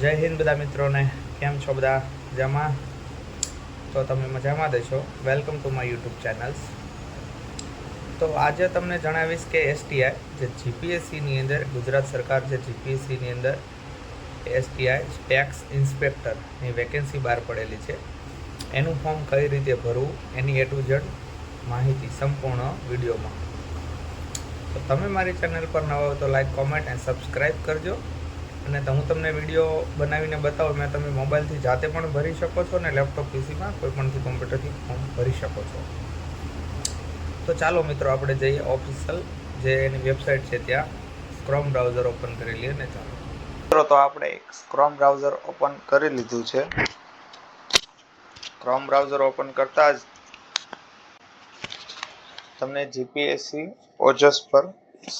જય હિન્દ બધા મિત્રોને. કેમ છો બધા? મજામાં? તો તમે મજામાં છો? Welcome to my YouTube channels તો આજે તમને જણાવીશ કે એસટીઆઈ જે જીપીએસસીની અંદર, ગુજરાત સરકાર જે જીપીએસસીની અંદર એસટીઆઈ ટેક્સ ઇન્સ્પેક્ટરની વેકેન્સી બહાર પડેલી છે. એનું ફોર્મ કઈ રીતે ભરવું, એની એ ટુ ઝેડ માહિતી સંપૂર્ણ વિડીયોમાં. તો તમે મારી ચેનલ પર નવા તો લાઈક કોમેન્ટ એન્ડ સબસ્ક્રાઈબ કરજો. અને હું તમને વીડિયો બનાવીને બતાવું, મેં તમે મોબાઈલથી જાતે પણ ભરી શકો છો અને લેપટોપ પીસીમાં કોઈ પણથી કોમ્પ્યુટરથી ફોર્મ ભરી શકો છો. તો ચાલો મિત્રો, આપણે જઈએ ઓફિશિયલ જે એની વેબસાઇટ છે ત્યાં. ક્રોમ બ્રાઉઝર ઓપન કરી લઈએ ને ચાલો. મિત્રો, તો આપણે એક ક્રોમ બ્રાઉઝર ઓપન કરી લીધું છે. ક્રોમ બ્રાઉઝર ઓપન કરતા જ તમને જીપીએસસી ઓજસ પર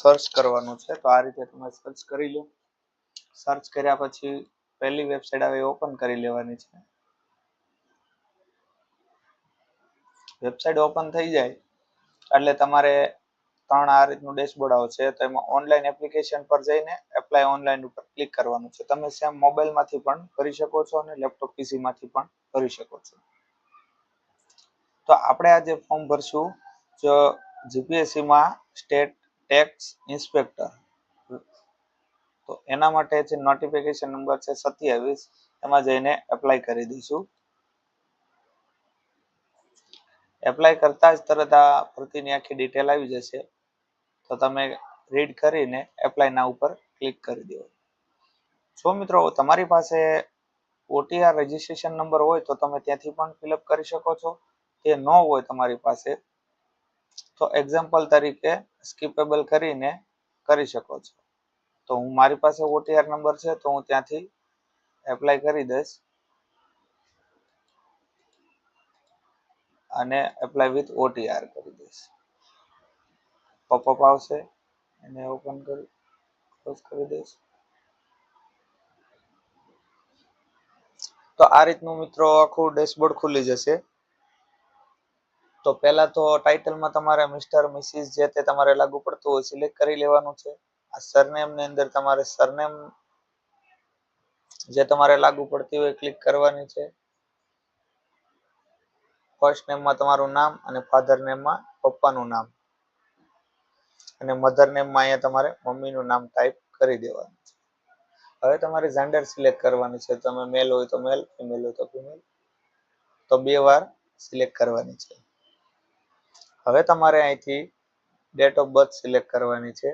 સર્ચ કરવાનું છે. તો આ રીતે તમે સર્ચ કરી લો. સર્ચ કર્યા પછી પહેલી વેબસાઇટ આવે એ ઓપન કરી લેવાની છે. વેબસાઇટ ઓપન થઈ જાય એટલે તમારે ત્રણ આ રીતનું ડેશબોર્ડ આવશે તો એમાં ઓનલાઈન એપ્લિકેશન પર જઈને એપ્લાય ઓનલાઈન ઉપર ક્લિક કરવાનું છે. તમે સેમ મોબાઈલમાંથી પણ કરી શકો છો અને લેપટોપ પીસીમાંથી પણ કરી શકો છો. તો આપણે આજે ફોર્મ ભરશું. જો જીપીએસસીમાં સ્ટેટ ટેક્સ ઇન્સ્પેક્ટર તો એના માટે જે નોટિફિકેશન નંબર છે સત્યાવીસ, એમાં જઈને એપ્લાય કરી દઈશું. એપ્લાય કરતા જ તરત આ ભરતીની આખી ડિટેલ આવી જશે. તો તમે રીડ કરીને એપ્લાય ઉપર ક્લિક કરી દો. જો મિત્રો તમારી પાસે ઓટીઆર રજિસ્ટ્રેશન નંબર હોય તો તમે ત્યાંથી પણ ફિલઅપ કરી શકો છો. તે ન હોય તમારી પાસે, તો એક્ઝામ્પલ તરીકે સ્કીપેબલ કરીને કરી શકો છો. તો હું મારી પાસે ઓટીઆર નંબર છે, તો હું ત્યાંથી એપ્લાય કરી દઈશ. અને એપ્લાય વિથ ઓટીઆર કરી દઈશ. પોપઅપ આવશે, એને ઓપન કરી ક્લોઝ કરી દઈશ. તો આ રીતનું મિત્રો આખું ડેશબોર્ડ ખુલી જશે. તો પહેલા તો ટાઇટલમાં તમારે મિસ્ટર મિસિસ જે તે તમારે લાગુ પડતું હોય સિલેક્ટ કરી લેવાનું છે. આ સરનેમની અંદર તમારે સરનેમ જે તમારે લાગુ પડતી હોય ક્લિક કરવાની છે. ફર્સ્ટ નેમમાં તમારું નામ અને ફાધર નેમમાં પપ્પાનું નામ. અને મધર નેમમાં અહીંયા તમારે મમ્મીનું નામ ટાઈપ કરી દેવાનું છે. હવે તમારે જેન્ડર સિલેક્ટ કરવાની છે. તમે મેલ હોય તો મેલ ફિમેલ હોય તો ફિમેલ તો બે વાર સિલેક્ટ કરવાની છે. હવે તમારે અહીંથી ડેટ ઓફ બર્થ સિલેક્ટ કરવાની છે.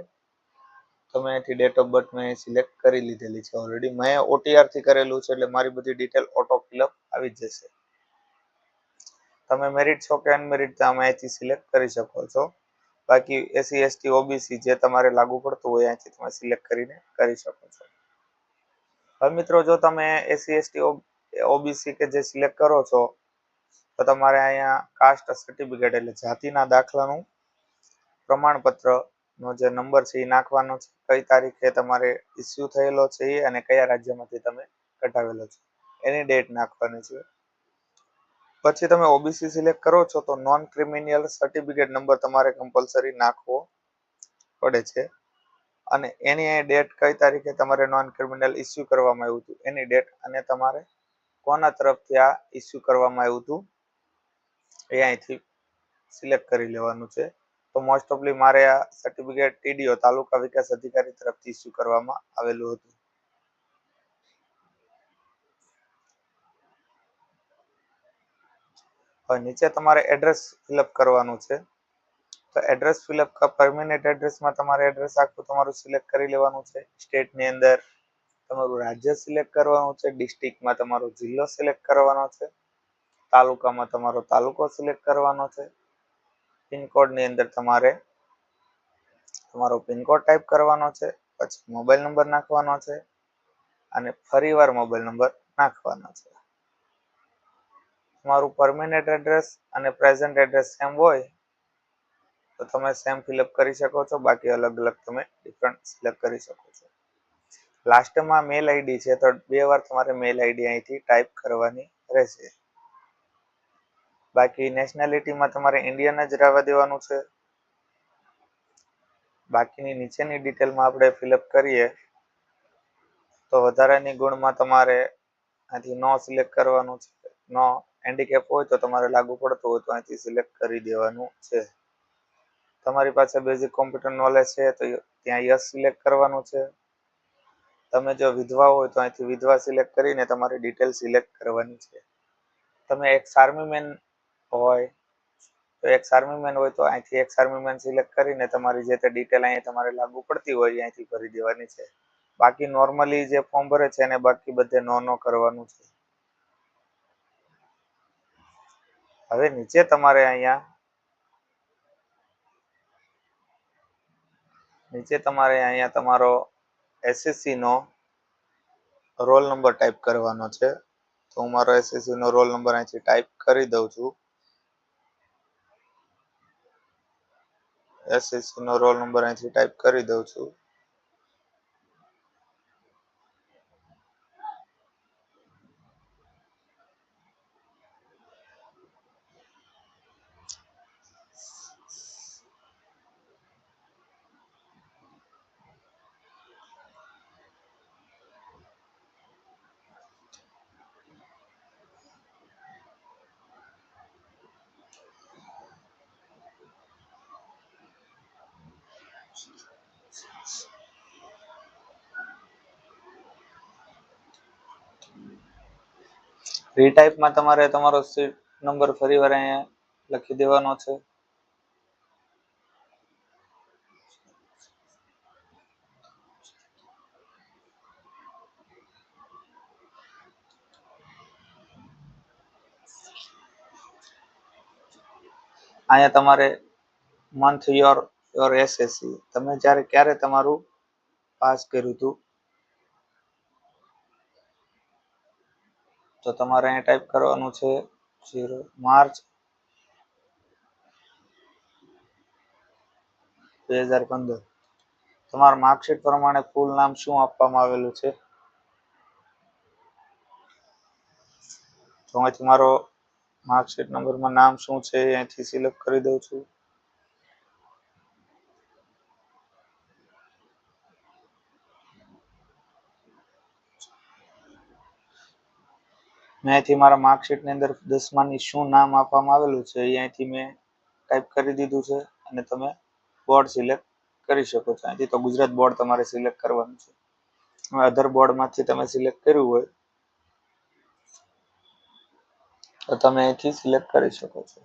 તમે અહીંથી ડેટ ઓફ બર્થ મેં સિલેક્ટ કરી લીધેલી છે ઓલરેડી મેં ઓટીઆરથી કરેલું છે એટલે મારી બધી ડિટેલ ઓટો ફિલઅપ આવી જશે. તમે મેરિટ છો કે અનમેરિટ તમે અહીંથી સિલેક્ટ કરી શકો છો. બાકી એસસી એસટી ઓબીસી જે તમારે લાગુ પડતું હોય અહીંથી તમે સિલેક્ટ કરીને કરી શકો છો. હવે મિત્રો જો તમે એસસી એસટી ઓબીસી કે જે સિલેક્ટ કરો છો, તો તમારે અહીંયા કાસ્ટ સર્ટિફિકેટ એટલે જાતિના દાખલાનું પ્રમાણપત્ર નો જે નંબર છે એ નાખવાનો છે. કઈ તારીખે તમારે ઇસ્યુ થયેલો છે અને કયા રાજ્યમાંથી તમે કઢાવેલો છે. એની ડેટ નાખવાની છે. પછી તમે ઓબીસી સિલેક્ટ કરો છો તો નોન ક્રિમિનલ સર્ટિફિકેટ નંબર તમારે કમ્પલસરી નાખવો પડે છે. અને એની ડેટ કઈ તારીખે તમારે નોન ક્રિમિનલ ઇસ્યુ કરવામાં આવ્યું હતું? એની ડેટ અને તમારે કોના તરફથી આ ઇસ્યુ કરવામાં આવ્યું હતું? એ અહીંથી સિલેક્ટ કરી લેવાનું છે. તો મોસ્ટ ઓફલી મારે આ સર્ટિફિકેટ ટીડીઓ તાલુકા વિકાસ અધિકારી તરફથી ઇસ્યુ કરવામાં આવેલું હતું. નીચે તમારે એડ્રેસ ફિલઅપ કરવાનું છે. તો એડ્રેસ ફિલઅપ પરમિનેન્ટ એડ્રેસમાં તમારે એડ્રેસ આખું તમારું સિલેક્ટ કરી લેવાનું છે. સ્ટેટની અંદર તમારું રાજ્ય સિલેક્ટ કરવાનું છે. ડિસ્ટ્રિક્ટમાં તમારો જિલ્લો સિલેક્ટ કરવાનો છે. તાલુકામાં તમારો તાલુકો સિલેક્ટ કરવાનો છે. પિનકોડની અંદર તમારે તમારો પિનકોડ ટાઈપ કરવાનો છે, પછી મોબાઈલ નંબર નાખવાનો છે અને ફરીવાર મોબાઈલ નંબર નાખવાનો છે. તમારું પરમેનન્ટ એડ્રેસ અને પ્રેઝન્ટ એડ્રેસ સેમ હોય તો તમે સેમ ફિલઅપ કરી શકો છો, બાકી અલગ અલગ તમે ડિફરન્ટ સિલેક્ટ કરી શકો છો. લાસ્ટમાં મેલ આઈડી છે, તો બે વાર તમારે મેલ આઈડી અહીંથી ટાઈપ કરવાની રહેશે. બાકી નેશનાલિટીમાં તમારે ઇન્ડિયન જ રહેવા દેવાનું છે. બાકીની નીચેની ડિટેલમાં આપણે ફિલઅપ કરીએ, તો વધારાની ગુણમાં તમારે અહીંથી નો સિલેક્ટ કરવાનું છે. નો હેન્ડીકેપ હોય તો તમારે લાગુ પડતું હોય તો અહીંથી સિલેક્ટ કરી દેવાનું છે. તમારી પાસે બેઝિક કોમ્પ્યુટર નોલેજ છે તો ત્યાં યસ સિલેક્ટ કરવાનું છે. તમે જો વિધવા હોય તો અહીંથી વિધવા સિલેક્ટ કરીને તમારી ડિટેલ સિલેક્ટ કરવાની છે. તમે એક આર્મીમેન હોય, તો એક આર્મીમેન હોય તો અહીંથી એક આર્મીમેન સિલેક્ટ કરીને તમારી જે તે ડિટેલ અહીંયા તમારે લાગુ પડતી હોય અહીંથી ભરી દેવાની છે. બાકી નોર્મલી જે ફોર્મ ભરે છે એને બાકી બધે નો નો કરવાનું છે. હવે નીચે તમારે અહીંયા, નીચે તમારે અહીંયા તમારો એસએસસી નો રોલ નંબર ટાઈપ કરવાનો છે. તો હું મારો એસએસસી નો રોલ નંબર અહીંથી ટાઈપ કરી દઉં છું. એસએસસી નો રોલ નંબર અહીંથી ટાઈપ કરી દઉં છું. રીટાઈપમાં તમારે તમારો સીટ નંબર ફરીવાર અહીંયા લખી દેવાનો છે. અહીંયા તમારે મંથ યોર યોર એસએસસી તમે જ્યારે, ક્યારે તમારું પાસ કર્યું હતું? તો તમારે અહીંયા ટાઈપ કરવાનું છે ઝીરો માર્ચ બે હજાર પંદર. તમારા માર્કશીટ પ્રમાણે ફૂલ નામ શું આપવામાં આવેલું છે? તો અહીંથી મારો માર્કશીટ નંબરમાં નામ શું છે અહીંથી સિલેક્ટ કરી દઉં છું. મેં અહીંથી મારા માર્કશીટની અંદર દસમાની શું નામ આપવામાં આવેલું છે એ અહીંથી મેં ટાઈપ કરી દીધું છે અને તમે બોર્ડ સિલેક્ટ કરી શકો છો. અહીંથી તો ગુજરાત બોર્ડ તમારે સિલેક્ટ કરવાનું છે. હવે અધર બોર્ડમાંથી તમે સિલેક્ટ કર્યું હોય તો તમે અહીંથી સિલેક્ટ કરી શકો છો.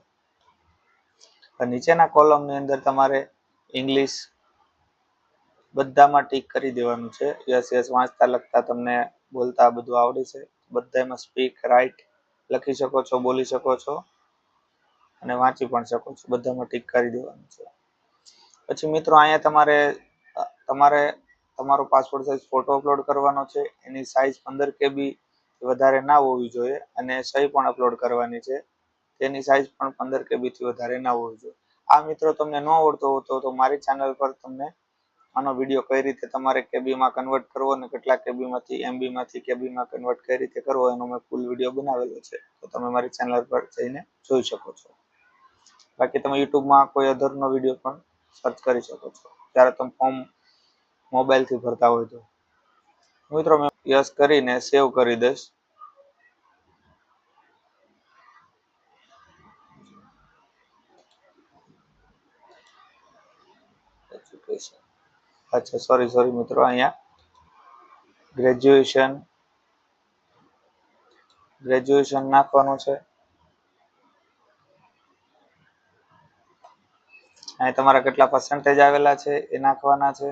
નીચેના કોલમની અંદર તમારે ઇંગ્લિશ બધામાં ટીક કરી દેવાનું છે. યસ યસ વાંચતા લખતા તમને બોલતા બધું આવડે છે. બધામાં સ્પીક રાઈટ લખી શકો છો, બોલી શકો છો અને વાંચી પણ શકો છો. બધામાં ટીક કરી દેવાનું છે. પછી મિત્રો, અહીંયા તમારે તમારે, તમારો પાસપોર્ટ સાઇઝ ફોટો અપલોડ કરવાનો છે. એની સાઇઝ પંદર કેબી વધારે ના હોવી જોઈએ અને સહી પણ અપલોડ કરવાની છે. તેની સાઇઝ પણ પંદર કેબીથી વધારે ના હોવી જોઈએ. આ મિત્રો, તમને ન આવડતો હોતો તો મારી ચેનલ પર તમને આનો વીડિયો કઈ રીતે તમારે કેબીમાં કન્વર્ટ કરવો અને કેટલા કેબીમાંથી એમબીમાંથી કેબીમાં કન્વર્ટ કઈ રીતે કરવો એનો મેં ફૂલ વીડિયો બનાવેલો છે. તો તમે મારી ચેનલ પર જઈને જોઈ શકો છો. બાકી તમે યુટ્યુબમાં કોઈ અધરનો વીડિયો પણ સર્ચ કરી શકો છો. ત્યારે તમે ફોર્મ મોબાઈલથી ભરતા હોય તો. મિત્રો, મેં યસ કરીને સેવ કરી દઈશ. અચ્છા સોરી સોરી મિત્રો, અહીંયા ગ્રેજ્યુએશન ગ્રેજ્યુએશન નાખવાનું છે. અહીં તમારા કેટલા પર્સન્ટેજ આવેલા છે એ નાખવાના છે.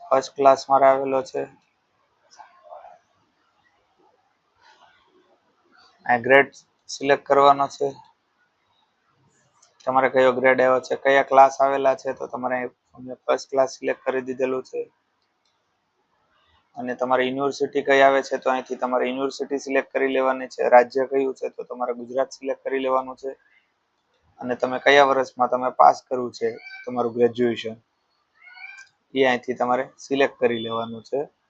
ફર્સ્ટ ક્લાસ મારે આવેલો છે. આ ગ્રેડ સિલેક્ટ કરવાનો છે. તમારે કયો ગ્રેડ આવ્યો છે, કયા ક્લાસ આવેલા છે, તો તમારે અમે ફર્સ્ટ ક્લાસ સિલેક્ટ કરી દીધેલું છે. અને તમારી યુનિવર્સિટી કઈ આવે છે, તો અહીંથી તમારે યુનિવર્સિટી સિલેક્ટ કરી લેવાની છે. રાજ્ય કયું છે, તો તમારે ગુજરાત સિલેક્ટ કરી લેવાનું છે. અને તમે કયા વર્ષમાં તમે પાસ કરવું છે, તમારું ગ્રેજ્યુએશન એ અહીંથી તમારે સિલેક્ટ કરી લેવાનું છે.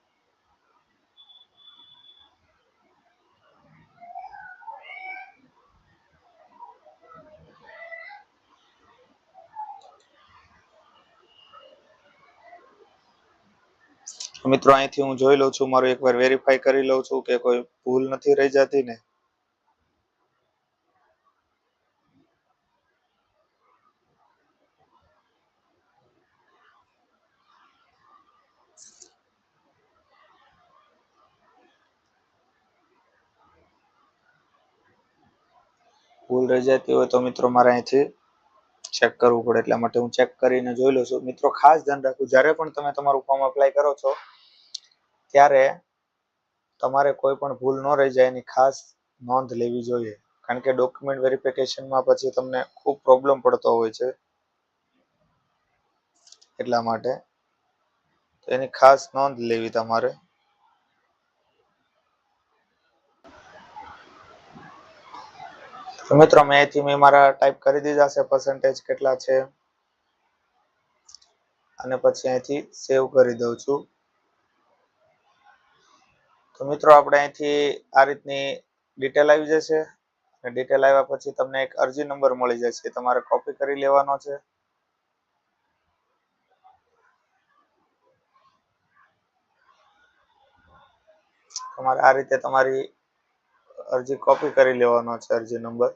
મિત્રો, અહીંથી હું જોઈ લઉં છું, મારું એકવાર વેરીફાઈ કરી લઉં છું કે કોઈ ભૂલ નથી રહી જતી ને. ભૂલ રહી જતી હોય તો મિત્રો, મારે અહીંથી ચેક કરવું પડે, એટલા માટે હું ચેક કરીને જોઈ લઉં છું. મિત્રો, ખાસ ધ્યાન રાખવું, જ્યારે પણ તમે તમારું ફોર્મ અપ્લાય કરો છો ત્યારે તમારે કોઈ પણ ભૂલ ન રહી જાય એની ખાસ નોંધ લેવી જોઈએ. કારણ કે ડોક્યુમેન્ટ વેરિફિકેશનમાં પછી તમને ખૂબ પ્રોબ્લેમ પડતો હોય છે. એટલા માટે તો એની ખાસ નોંધ લેવી તમારે. મિત્રો મેં અહીંથી મેં મારા ટાઈપ કરી દીધા છે પર્સન્ટેજ કેટલા છે? અને પછી અહીંથી સેવ કરી દઉં છું. તો મિત્રો આપણે અહીંથી આ રીતની ડિટેલ આવી જશે. અને ડિટેલ આવ્યા પછી તમને એક અરજી નંબર મળી જશે તમારે કોપી કરી લેવાનો છે. તમારે આ રીતે તમારી અરજી કોપી કરી લેવાનો છે અરજી નંબર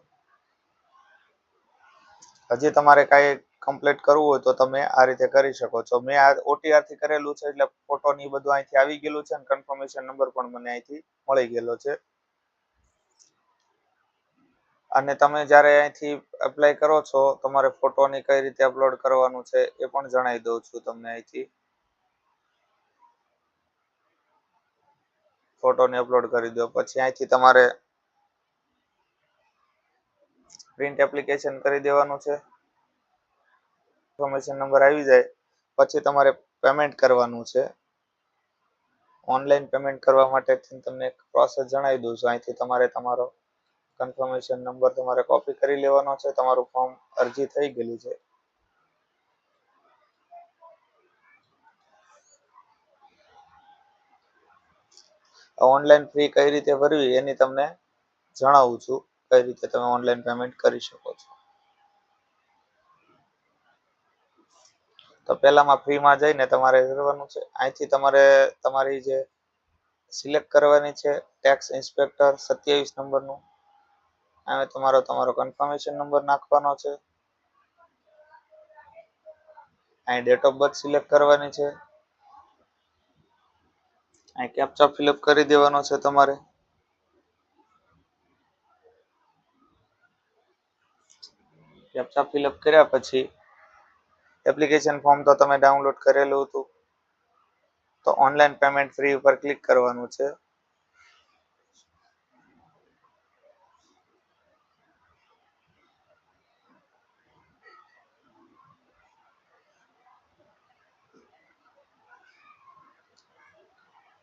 હજી તમારે કાંઈ કમ્પ્લીટ કરવું હોય તો તમે આ રીતે કરી શકો છો. મેં આ ઓટીઆરથી કરેલું છે એટલે ફોટો ની બધું અહીંથી આવી ગયેલું છે અને કન્ફર્મેશન નંબર પણ મને અહીંથી મળી ગયેલો છે. અને તમે જ્યારે અહીંથી એપ્લાય કરો છો, તમારે ફોટોની કઈ રીતે અપલોડ કરવાનું છે એ પણ જણાવી દઉં છું તમને અહીંથી. ફોટોને અપલોડ કરી દો. પછી અહીંથી તમારે પ્રિન્ટ એપ્લિકેશન કરી દેવાનું છે. ઇન્ફોર્મેશન નંબર આવી જાય, પછી તમારે પેમેન્ટ કરવાનું છે. ઓનલાઈન પેમેન્ટ કરવા માટે તમને પ્રોસેસ જણાવી દઉં છું. અહીંથી તમારે તમારો કન્ફર્મેશન નંબર તમારે કોપી કરી લેવાનો છે. તમારું ફોર્મ અરજી થઈ ગયેલી છે. ઓનલાઈન ફી કઈ રીતે ભરવી એની તમને જણાવું છું, કઈ રીતે તમે ઓનલાઈન પેમેન્ટ કરી શકો છો. તો પહેલામાં ફ્રીમાં જઈને તમારે કરવાનું છે. અહીંથી તમારે તમારી જે સિલેક્ટ કરવાની છે ટેક્સ ઇન્સ્પેક્ટર સત્યાવીસ નંબરનું હવે તમારો તમારો કન્ફર્મેશન નંબર નાખવાનો છે. અહીં ડેટ ઓફ બર્થ સિલેક્ટ કરવાની છે. અહીં કેપ્ચા ફિલઅપ કરી દેવાનો છે તમારે. કેપ્ચા ફિલઅપ કર્યા પછી એપ્લિકેશન ફોર્મ તો તમે ડાઉનલોડ કરેલું હતું. તો ઓનલાઈન પેમેન્ટ ફ્રી ઉપર ક્લિક કરવાનું છે.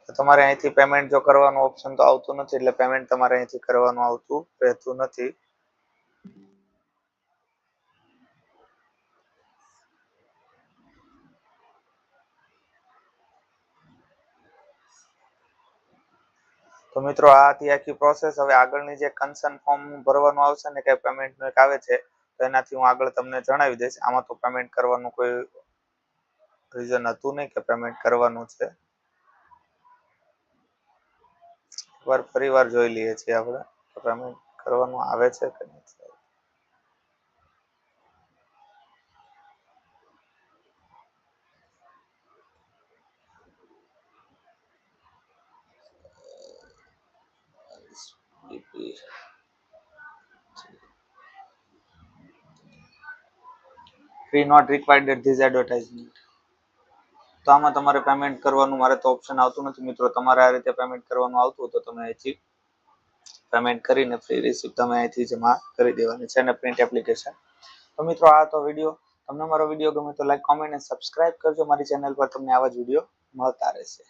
તમારે અહીંથી પેમેન્ટ જો કરવાનું ઓપ્શન તો આવતું નથી, એટલે પેમેન્ટ તમારે અહીંથી કરવાનું આવતું રહેતું નથી. મિત્રો, આ હતી આખી પ્રોસેસ હવે આગળની જે કન્સર્ન ફોર્મ ભરવાનું આવશે ને કે પેમેન્ટનું એક આવે છે, તો એનાથી હું આગળ તમને જણાવી દઈશ. આમાં તો પેમેન્ટ કરવાનું કોઈ રીઝન હતું નહીં કે પેમેન્ટ કરવાનું છે. ફરી વાર જોઈ લઈએ છીએ આપણે પેમેન્ટ કરવાનું આવે છે કે નથી free not required at this advertisement તો આમાં તમારે પેમેન્ટ કરવાનું, મારે તો ઓપ્શન આવતું નથી મિત્રો. તમારે આ રીતે પેમેન્ટ કરવાનું આવતું તો તમે અહીંથી પેમેન્ટ કરીને ફ્રી રિસીપ્ટ તમે અહીંથી જમા કરી દેવાની છે અને પ્રિન્ટ એપ્લિકેશન તો મિત્રો, આ તો વીડિયો તમને મારો વીડિયો ગમે તો લાઈક કોમેન્ટ અને સબસ્ક્રાઇબ કરજો. મારી ચેનલ પર તમને આવા જ વીડિયો મળતા રહેશે.